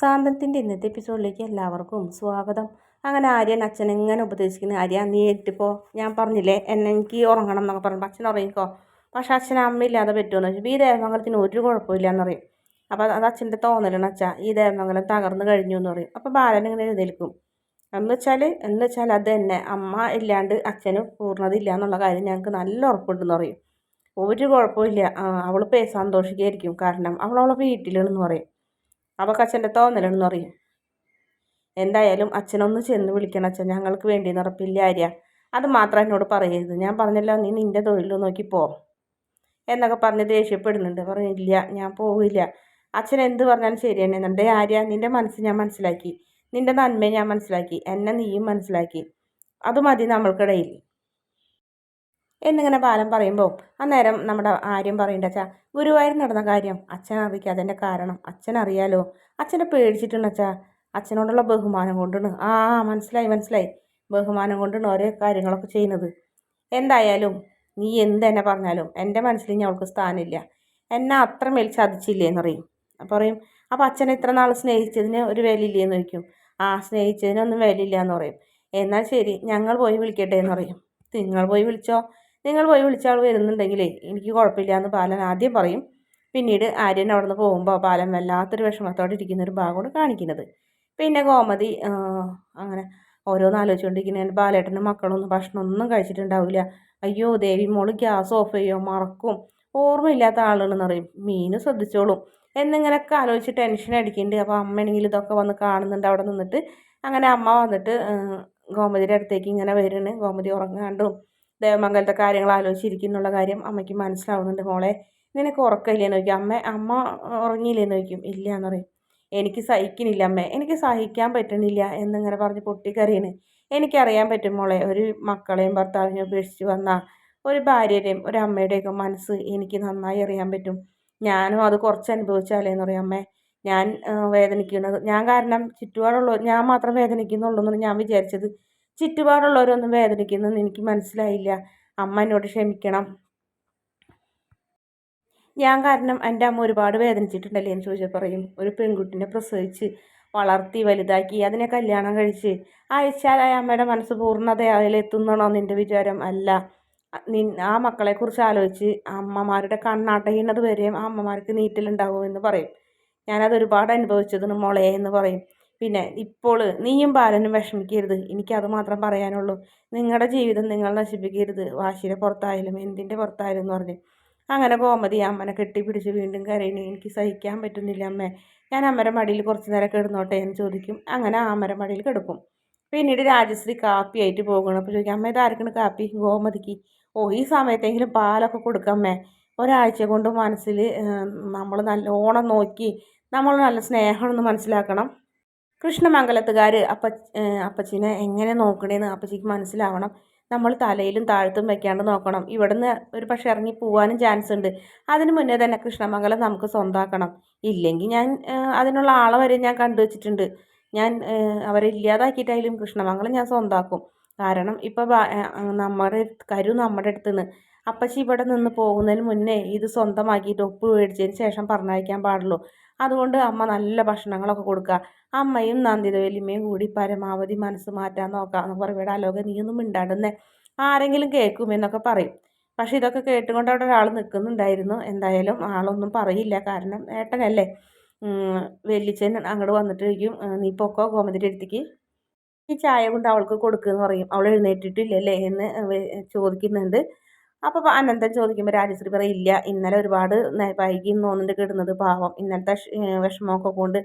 സാന്തത്തിന്റെ ഇന്നത്തെ എപ്പിസോഡിലേക്ക് എല്ലാവർക്കും സ്വാഗതം. അങ്ങനെ ആര്യൻ അച്ഛൻ എങ്ങനെ ഉപദേശിക്കുന്നത് ആര്യ നീ ഏറ്റിപ്പോൾ ഞാൻ പറഞ്ഞില്ലേ എന്നെ എനിക്ക് ഉറങ്ങണം എന്നൊക്കെ പറഞ്ഞു അച്ഛൻ ഉറങ്ങിക്കോ? പക്ഷേ അച്ഛൻ അമ്മയില്ലാതെ പറ്റുമെന്ന് വെച്ചാൽ ഈ ദേവമംഗലത്തിന് ഒരു കുഴപ്പമില്ല എന്ന് പറയും. അപ്പോൾ അത് അച്ഛന്റെ തോന്നലാണ് അച്ഛ ഈ ദേവമംഗലം തകർന്നു കഴിഞ്ഞു എന്ന് പറയും. അപ്പോൾ ബാലൻ ഇങ്ങനെ എഴുന്നേൽക്കും. എന്ന് വെച്ചാൽ എന്ന് വെച്ചാൽ അത് തന്നെ അമ്മ ഇല്ലാണ്ട് അച്ഛന് പൂർണത ഇല്ല എന്നുള്ള കാര്യം ഞങ്ങൾക്ക് നല്ല ഉറപ്പുണ്ടെന്ന് പറയും. ഒരു കുഴപ്പമില്ല. അവൾ പേ സന്തോഷിക്കായിരിക്കും. കാരണം അവൾ അവളെ വീട്ടിലാണെന്ന് പറയും. അവൾക്ക് അച്ഛന്റെ തോന്നലെന്ന് പറയും. എന്തായാലും അച്ഛനൊന്ന് ചെന്ന് വിളിക്കണം അച്ഛൻ. ഞങ്ങൾക്ക് വേണ്ടി നിറപ്പില്ല ആര്യ. അത് മാത്രം എന്നോട് പറയരുത്. ഞാൻ പറഞ്ഞല്ലോ നീ നിന്റെ തൊഴിൽ നോക്കി പോ. എന്നൊക്കെ പറഞ്ഞ് ദേഷ്യപ്പെടുന്നുണ്ട്. പറഞ്ഞില്ല ഞാൻ പോവില്ല. അച്ഛൻ എന്ത് പറഞ്ഞാലും ശരി തന്നെ എന്റെ ആര്യ നിന്റെ മനസ്സ് ഞാൻ മനസ്സിലാക്കി. നിന്റെ നന്മയെ ഞാൻ മനസ്സിലാക്കി. എന്നെ നീയും മനസ്സിലാക്കി. അത് മതി നമ്മൾക്കിടയിൽ. എന്നിങ്ങനെ ബാലൻ പറയുമ്പോൾ അന്നേരം നമ്മുടെ ആര്യം പറയണ്ട അച്ഛാ. ഗുരുവായൂർ നടന്ന കാര്യം അച്ഛൻ അറിയിക്കുക അതിന്റെ കാരണം അച്ഛൻ അറിയാലോ. അച്ഛനെ പേടിച്ചിട്ടുണ്ട് അച്ഛാ. അച്ഛനോടുള്ള ബഹുമാനം കൊണ്ടാണ്. ആ മനസ്സിലായി മനസ്സിലായി. ബഹുമാനം കൊണ്ടാണ് ഓരോ കാര്യങ്ങളൊക്കെ ചെയ്യുന്നത്. എന്തായാലും നീ എന്ത് തന്നെ പറഞ്ഞാലും എന്റെ മനസ്സിൽ ഇനി അവൾക്ക് സ്ഥാനമില്ല. എന്നെ അത്രമേൽ ചതിച്ചില്ലേ എന്നറിയും അപ്പോൾ പറയും അപ്പോൾ അച്ഛനെ ഇത്ര നാൾ സ്നേഹിച്ചതിന് ഒരു വിലയില്ലേന്ന് ചോദിക്കും. ആ സ്നേഹിച്ചതിനൊന്നും വിലയില്ല എന്ന് പറയും. എന്നാൽ ശരി ഞങ്ങൾ പോയി വിളിക്കട്ടെ എന്ന് പറയും. നിങ്ങൾ പോയി വിളിച്ചോ? നിങ്ങൾ പോയി വിളിച്ചാൾ വരുന്നുണ്ടെങ്കിലേ എനിക്ക് കുഴപ്പമില്ല എന്ന് ബാലൻ ആദ്യം പറയും. പിന്നീട് ആര്യൻ അവിടെ നിന്ന് പോകുമ്പോൾ ബാലൻ വല്ലാത്തൊരു വിഷമത്തോടെ ഇരിക്കുന്ന ഒരു ഭാഗമാണ് കാണിക്കുന്നത്. പിന്നെ ഗോമതി അങ്ങനെ ഓരോന്ന് ആലോചിച്ചുകൊണ്ടിരിക്കുന്ന ബാലേട്ടന്റെ മക്കളൊന്നും ഭക്ഷണമൊന്നും കഴിച്ചിട്ടുണ്ടാവില്ല. അയ്യോ ദേവി മോൾ ഗ്യാസ് ഓഫ് ചെയ്യോ മറക്കും. ഓർമ്മയില്ലാത്ത ആളുകളെന്ന് പറയും. മീന് ശ്രദ്ധിച്ചോളും. എന്നിങ്ങനെയൊക്കെ ആലോചിച്ച് ടെൻഷൻ അടിക്കുന്നുണ്ട് അപ്പോൾ അമ്മയാണെങ്കിൽ ഇതൊക്കെ വന്ന് കാണുന്നുണ്ട്. അവിടെ നിന്നിട്ട് അങ്ങനെ അമ്മ വന്നിട്ട് ഗോമതിയുടെ അടുത്തേക്ക് ഇങ്ങനെ വരുന്നു ഗോമതി ഉറങ്ങാണ്ടും ദേവമംഗലത്തെ കാര്യങ്ങൾ ആലോചിച്ചിരിക്കുന്നുള്ള കാര്യം അമ്മയ്ക്ക് മനസ്സിലാവുന്നുണ്ട്. മോളെ നിനക്ക് ഉറക്കമില്ലേന്ന് ചോദിക്കും. അമ്മ അമ്മ ഉറങ്ങിയില്ലേന്ന് ചോദിക്കും. ഇല്ല എന്ന് പറയും. എനിക്ക് സഹിക്കുന്നില്ല അമ്മേ. എനിക്ക് സഹിക്കാൻ പറ്റുന്നില്ല എന്നിങ്ങനെ പറഞ്ഞ് പൊട്ടിക്കറിയണ് എനിക്കറിയാൻ പറ്റും മോളെ ഒരു മക്കളെയും ഭർത്താവിനെയും ഉപേക്ഷിച്ച് വന്ന ഒരു ഭാര്യയുടെയും ഒരു അമ്മയുടെയൊക്കെ മനസ്സ് എനിക്ക് നന്നായി അറിയാൻ പറ്റും. ഞാനും അത് കുറച്ച് അനുഭവിച്ചാലേ എന്ന് പറയും. അമ്മേ ഞാൻ വേദനിക്കുന്നത് ഞാൻ കാരണം ചുറ്റുപാടുള്ള ഞാൻ മാത്രം വേദനിക്കുന്നുള്ളൂ എന്നാണ് ഞാൻ വിചാരിച്ചത്. ചുറ്റുപാടുള്ളവരൊന്നും വേദനിക്കുന്നതെന്ന് എനിക്ക് മനസ്സിലായില്ല. അമ്മ എന്നോട് ക്ഷമിക്കണം. ഞാൻ കാരണം എന്റെ അമ്മ ഒരുപാട് വേദനിച്ചിട്ടുണ്ടല്ലേ എന്ന് ചോദിച്ചാൽ പറയും. ഒരു പെൺകുട്ടിനെ പ്രസവിച്ച് വളർത്തി വലുതാക്കി അതിനെ കല്യാണം കഴിച്ച് അയച്ചാൽ ആ അമ്മയുടെ മനസ്സ് പൂർണത അതിലെത്തുന്നതാണോ നിന്റെ വിചാരം? അല്ല. നി ആ മക്കളെക്കുറിച്ച് ആലോചിച്ച് അമ്മമാരുടെ കണ്ണടയുന്നത് വരെയും ആ അമ്മമാർക്ക് നീറ്റലുണ്ടാവുമെന്ന് പറയും. ഞാനത് ഒരുപാട് അനുഭവിച്ചതിന് മോളെ എന്ന് പറയും. പിന്നെ ഇപ്പോൾ നീയും ബാലനും വിഷമിക്കരുത്. എനിക്കത് മാത്രം പറയാനുള്ളൂ. നിങ്ങളുടെ ജീവിതം നിങ്ങൾ നശിപ്പിക്കരുത്. വാശിയുടെ പുറത്തായാലും എന്തിന്റെ പുറത്തായാലും എന്ന് പറഞ്ഞു. അങ്ങനെ ഗോമതി അമ്മനെ കെട്ടിപ്പിടിച്ച് വീണ്ടും കരയണു എനിക്ക് സഹിക്കാൻ പറ്റുന്നില്ല അമ്മേ. ഞാൻ അമ്മയുടെ മടിയിൽ കുറച്ച് നേരം കിടന്നോട്ടെ എന്ന് ചോദിക്കും. അങ്ങനെ അമ്മയുടെ മടിയിൽ കിടക്കും. പിന്നീട് രാജശ്രീ കാപ്പി ആയിട്ട് പോകണം അപ്പോൾ ചോദിക്കും അമ്മ ഇതാർക്കണ് കാപ്പി? ഗോമതിക്ക്? ഓ ഈ സമയത്തെങ്കിലും പാലൊക്കെ കൊടുക്കമ്മേ ഒരാഴ്ച കൊണ്ട് മനസ്സിൽ നമ്മൾ നല്ല ഓണം നോക്കി നമ്മൾ നല്ല സ്നേഹമെന്ന് മനസ്സിലാക്കണം. കൃഷ്ണമംഗലത്തുകാർ അപ്പ അപ്പച്ചിനെ എങ്ങനെ നോക്കണേന്ന് അപ്പച്ചിക്ക് മനസ്സിലാവണം. നമ്മൾ തലയിലും താഴ്ത്തും വെക്കാണ്ട് നോക്കണം. ഇവിടുന്ന് ഒരു പക്ഷേ ഇറങ്ങി പോകാനും ചാൻസ് ഉണ്ട് അതിന് മുന്നേ തന്നെ കൃഷ്ണമംഗലം നമുക്ക് സ്വന്തമാക്കണം ഇല്ലെങ്കിൽ ഞാൻ അതിനുള്ള ആളെ വരെ ഞാൻ കണ്ടു വച്ചിട്ടുണ്ട്. ഞാൻ അവരെ ഇല്ലാതാക്കിയിട്ടായാലും കൃഷ്ണമംഗലം ഞാൻ സ്വന്തമാക്കും കാരണം ഇപ്പോൾ നമ്മുടെ കരു നമ്മുടെ അടുത്ത് നിന്ന് അപ്പച്ചി ഇവിടെ നിന്ന് പോകുന്നതിന് മുന്നേ ഇത് സ്വന്തമാക്കിയിട്ട് ഉപ്പ് മേടിച്ചതിന് ശേഷം പറഞ്ഞയക്കാൻ പാടുള്ളൂ. അതുകൊണ്ട് അമ്മ നല്ല ഭക്ഷണങ്ങളൊക്കെ കൊടുക്കുക. അമ്മയും നന്ദിത വലിയമ്മയും കൂടി പരമാവധി മനസ്സ് മാറ്റാൻ നോക്കാം എന്ന് പറയും. ഇവിടെ അലോക നീയൊന്നും മിണ്ടാടുന്നേ. ആരെങ്കിലും കേൾക്കുമെന്നൊക്കെ പറയും. പക്ഷെ ഇതൊക്കെ കേട്ടുകൊണ്ട് അവിടെ ഒരാൾ നിൽക്കുന്നുണ്ടായിരുന്നു. എന്തായാലും ആളൊന്നും പറയില്ല. കാരണം ഏട്ടനല്ലേ. വെല്ലിച്ചൻ അങ്ങോട്ട് വന്നിട്ടിരിക്കും. നീ പൊക്കോ ഗോമതിന്റെ അടുത്തേക്ക്? ഈ ചായ കൊണ്ട് അവൾക്ക് കൊടുക്കുമെന്ന് പറയും. അവൾ എഴുന്നേറ്റിട്ടില്ലല്ലേ എന്ന് ചോദിക്കുന്നുണ്ട്. അപ്പോൾ അനന്തൻ ചോദിക്കുമ്പോൾ രാജശ്രീ പറയും ഇല്ല ഇന്നലെ ഒരുപാട് വൈകി തോന്നുന്നുണ്ട് കിടുന്നത് പാവം. ഇന്നലത്തെ വിഷമമൊക്കെ കൊണ്ട്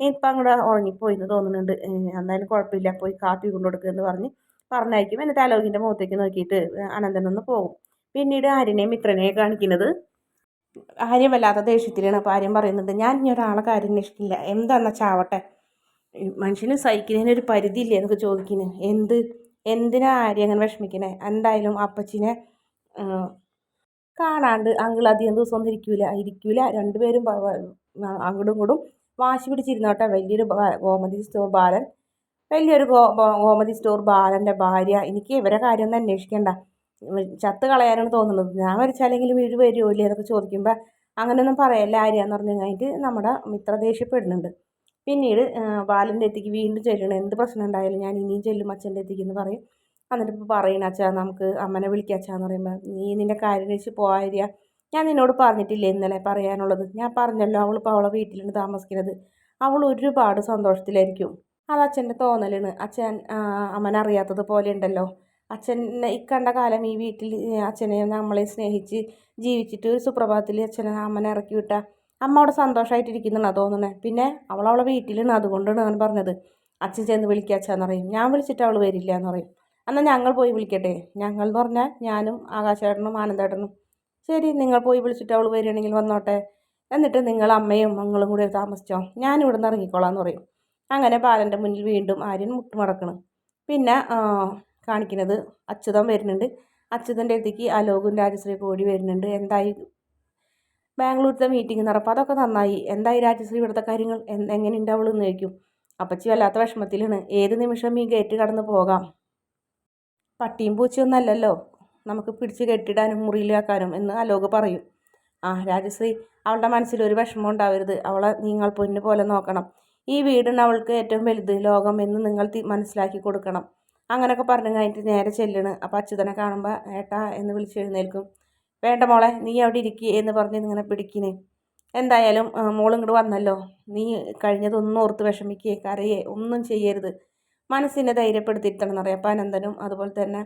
ഇപ്പം അങ്ങോട്ട് ഉറങ്ങിപ്പോയി എന്ന് തോന്നുന്നുണ്ട്. എന്തായാലും കുഴപ്പമില്ല പോയി കാപ്പി കൊണ്ടു കൊടുക്കുക എന്ന് പറഞ്ഞ് പറഞ്ഞയക്കും. എന്നിട്ട് അലോകിന്റെ മുഖത്തേക്ക് നോക്കിയിട്ട് അനന്തൻ ഒന്ന് പോകും. പിന്നീട് ആര്യനെയും മിത്രനെയും കാണിക്കുന്നത് ആര്യം വല്ലാത്ത ദേഷ്യത്തിലാണ്. അപ്പോൾ ആര്യം പറയുന്നുണ്ട് ഞാൻ ഇനി ഒരാളെ കാര്യം അന്വേഷിക്കില്ല. എന്താണെന്ന് ചാവട്ടെ? മനുഷ്യന് സഹിക്കുന്നതിനൊരു പരിധിയില്ലേ? എന്നൊക്കെ ചോദിക്കുന്നത് എന്ത്? എന്തിനാ ആര്യം അങ്ങനെ വിഷമിക്കണേ? എന്തായാലും അപ്പച്ചിനെ കാണാണ്ട് അങ്കിൾ അധികം ദിവസം ഒന്നും ഇരിക്കില്ല ഇരിക്കില്ല രണ്ടുപേരും അങ്ങോട്ടും കൂടും വാശി പിടിച്ചിരുന്നോട്ടെ വലിയൊരു ഗോമതി സ്റ്റോർ ബാലൻ. വലിയൊരു ഗോ ഗോമതി സ്റ്റോർ ബാലന്റെ ഭാര്യ. എനിക്ക് ഇവരെ കാര്യം ഒന്നും അന്വേഷിക്കേണ്ട. ചത്ത് കളയാനാണ് തോന്നുന്നത്. ഞാൻ മരിച്ചാലെങ്കിലും വീട് വരുമോ ഇല്ലേ എന്നൊക്കെ ചോദിക്കുമ്പോൾ അങ്ങനെയൊന്നും പറയല്ല. ആര്യാന്ന് പറഞ്ഞു കഴിഞ്ഞിട്ട് നമ്മുടെ മിത്ര ദേഷ്യപ്പെടുന്നുണ്ട്. പിന്നീട് ബാലന്റെ അടുത്തേക്ക് വീണ്ടും ചെല്ലണം എന്ത് പ്രശ്നം ഉണ്ടായാലും ഞാൻ ഇനിയും ചെല്ലും അച്ഛന്റെ അടുത്തേക്ക് എന്ന് പറയും. എന്നിട്ട് ഇപ്പോൾ പറയണ അച്ഛാ നമുക്ക് അമ്മനെ വിളിക്കാം അച്ഛാന്ന് പറയുമ്പോൾ നീ നിന്റെ കാര്യം വെച്ച് പോയാ ഞാൻ നിന്നോട് പറഞ്ഞിട്ടില്ലേ ഇന്നലെ പറയാനുള്ളത്? ഞാൻ പറഞ്ഞല്ലോ അവളിപ്പോൾ അവളെ വീട്ടിലാണ് താമസിക്കുന്നത് അവൾ ഒരുപാട് സന്തോഷത്തിലായിരിക്കും. അത് അച്ഛന്റെ തോന്നലാണ്. അച്ഛൻ അമ്മനെ അറിയാത്തത് പോലെ ഉണ്ടല്ലോ. അച്ഛൻ ഇക്കണ്ട കാലം ഈ വീട്ടിൽ അച്ഛനെ നമ്മളെ സ്നേഹിച്ച് ജീവിച്ചിട്ട് ഒരു സുപ്രഭാതത്തിൽ അച്ഛനെ അമ്മനെ ഇറക്കി വിട്ട അമ്മ അവിടെ സന്തോഷമായിട്ടിരിക്കുന്നുണ്ടെന്നാണ് തോന്നുന്നത് പിന്നെ അവൾ അവളെ വീട്ടിലാണ് അതുകൊണ്ടാണ് ഞാൻ പറഞ്ഞത്. അച്ഛൻ ചെന്ന് വിളിക്കുക അച്ഛാന്ന് പറയും. ഞാൻ വിളിച്ചിട്ട് അവൾ വരില്ല എന്ന് പറയും. എന്നാൽ ഞങ്ങൾ പോയി വിളിക്കട്ടെ. ഞങ്ങൾ എന്ന് പറഞ്ഞാൽ ഞാനും ആകാശേട്ടനും ആനന്ദേട്ടനും. ശരി നിങ്ങൾ പോയി വിളിച്ചിട്ട് അവൾ വരികയാണെങ്കിൽ വന്നോട്ടെ. എന്നിട്ട് നിങ്ങൾ അമ്മയും മങ്ങളും കൂടെ താമസിച്ചോ. ഞാൻ ഇവിടെ നിന്ന് ഇറങ്ങിക്കോളാം എന്ന് പറയും. അങ്ങനെ ബാലന്റെ മുന്നിൽ വീണ്ടും ആര്യൻ മുട്ടുമടക്കണം. പിന്നെ കാണിക്കുന്നത് അച്യുതം വരുന്നുണ്ട്. അച്യുതന്റെ അടുത്തേക്ക് അലോകും രാജശ്രീ കൂടി വരുന്നുണ്ട്. എന്തായി? ബാംഗ്ലൂരിലത്തെ മീറ്റിംഗ് നടപ്പോൾ അതൊക്കെ നന്നായി. എന്തായി രാജശ്രീ ഇവിടുത്തെ കാര്യങ്ങൾ? എങ്ങനെയുണ്ട് അവൾ എന്ന് ചോദിക്കും. അപ്പച്ചി വല്ലാത്ത വിഷമത്തിലാണ്. ഏത് നിമിഷം ഈ ഗേറ്റ് കടന്ന് പോകാം. പട്ടിയും പൂച്ചയൊന്നും അല്ലല്ലോ. നമുക്ക് പിടിച്ച് കെട്ടിടാനും മുറിയിലാക്കാനും എന്ന് അലോക് പറയും. ആ രാജശ്രീ അവളുടെ മനസ്സിൽ ഒരു വിഷമം ഉണ്ടാവരുത്. അവളെ നിങ്ങൾ പൊന്നു പോലെ നോക്കണം. ഈ വീടിന് അവൾക്ക് ഏറ്റവും വലുത് ലോകം എന്ന് നിങ്ങൾ മനസ്സിലാക്കി കൊടുക്കണം. അങ്ങനെയൊക്കെ പറഞ്ഞു കഴിഞ്ഞിട്ട് നേരെ ചെല്ലണ്. അപ്പോൾ അച്യുതനെ കാണുമ്പോൾ ഏട്ടാ എന്ന് വിളിച്ച് എഴുന്നേൽക്കും. വേണ്ട മോളെ നീ അവിടെ ഇരിക്കുക എന്ന് പറഞ്ഞ് ഇങ്ങനെ പിടിക്കിന്. എന്തായാലും മോൾ ഇങ്ങോട്ട് വന്നല്ലോ. നീ കഴിഞ്ഞതൊന്നും ഓർത്ത് വിഷമിക്കുകയെ കരയേ ഒന്നും ചെയ്യരുത്. മനസ്സിനെ ധൈര്യപ്പെടുത്തിയിരുത്തണം എന്നറിയാം. അപ്പം അനന്തനും അതുപോലെ തന്നെ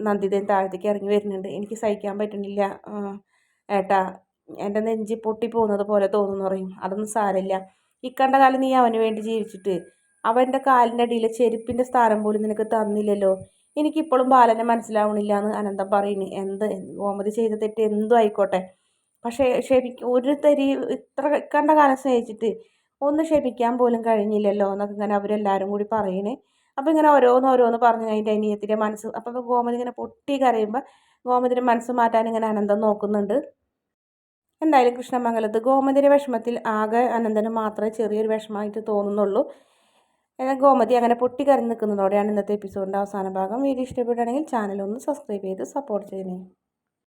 നന്ദിതയും താഴത്തേക്ക് ഇറങ്ങി വരുന്നുണ്ട്. എനിക്ക് സഹിക്കാൻ പറ്റുന്നില്ല. ഏട്ടാ എന്റെ നെഞ്ചി പൊട്ടി പോകുന്നത് പോലെ തോന്നുന്നു പറയും. അതൊന്നും സാരമില്ല. ഇക്കണ്ട കാലം നീ അവന് വേണ്ടി ജീവിച്ചിട്ട്. അവന്റെ കാലിന്റെ അടിയിലെ ചെരുപ്പിന്റെ സ്ഥാനം പോലും നിനക്ക് തന്നില്ലല്ലോ. എനിക്കിപ്പോഴും ബാലനെ മനസ്സിലാവണില്ല എന്ന് അനന്തം പറയുന്നു. എന്ത്? ഗോമതി ചെയ്ത തെറ്റ് എന്തും ആയിക്കോട്ടെ. പക്ഷേ ക്ഷമിക്ക ഒരു തരി ഇത്ര കണ്ട കാലം സ്നേഹിച്ചിട്ട് ഒന്ന് ക്ഷമിക്കാൻ പോലും കഴിഞ്ഞില്ലല്ലോ എന്നൊക്കെ ഇങ്ങനെ അവരെല്ലാവരും കൂടി പറയണേ. അപ്പോൾ ഇങ്ങനെ ഓരോന്ന് ഓരോന്ന് പറഞ്ഞ് അതിന്റെ അനിയത്തിന്റെ മനസ്സ് അപ്പോൾ ഗോമതി ഇങ്ങനെ പൊട്ടി കരയുമ്പോൾ ഗോമതിന്റെ മനസ്സ് മാറ്റാൻ ഇങ്ങനെ അനന്തം നോക്കുന്നുണ്ട്. എന്തായാലും കൃഷ്ണമംഗലത്ത് ഗോമതിയുടെ വിഷമത്തിൽ ആകെ അനന്തന് മാത്രമേ ചെറിയൊരു വിഷമമായിട്ട് തോന്നുന്നുള്ളൂ. എന്നാൽ ഗോമതി അങ്ങനെ പൊട്ടി പൊട്ടിക്കരഞ്ഞ് നിൽക്കുന്നതോടെയാണ് ഇന്നത്തെ എപ്പിസോഡിന്റെ അവസാന ഭാഗം. വീഡിയോ ഇഷ്ടപ്പെടുകയാണെങ്കിൽ ചാനൽ ഒന്ന് സബ്സ്ക്രൈബ് ചെയ്ത് സപ്പോർട്ട് ചെയ്യണേ.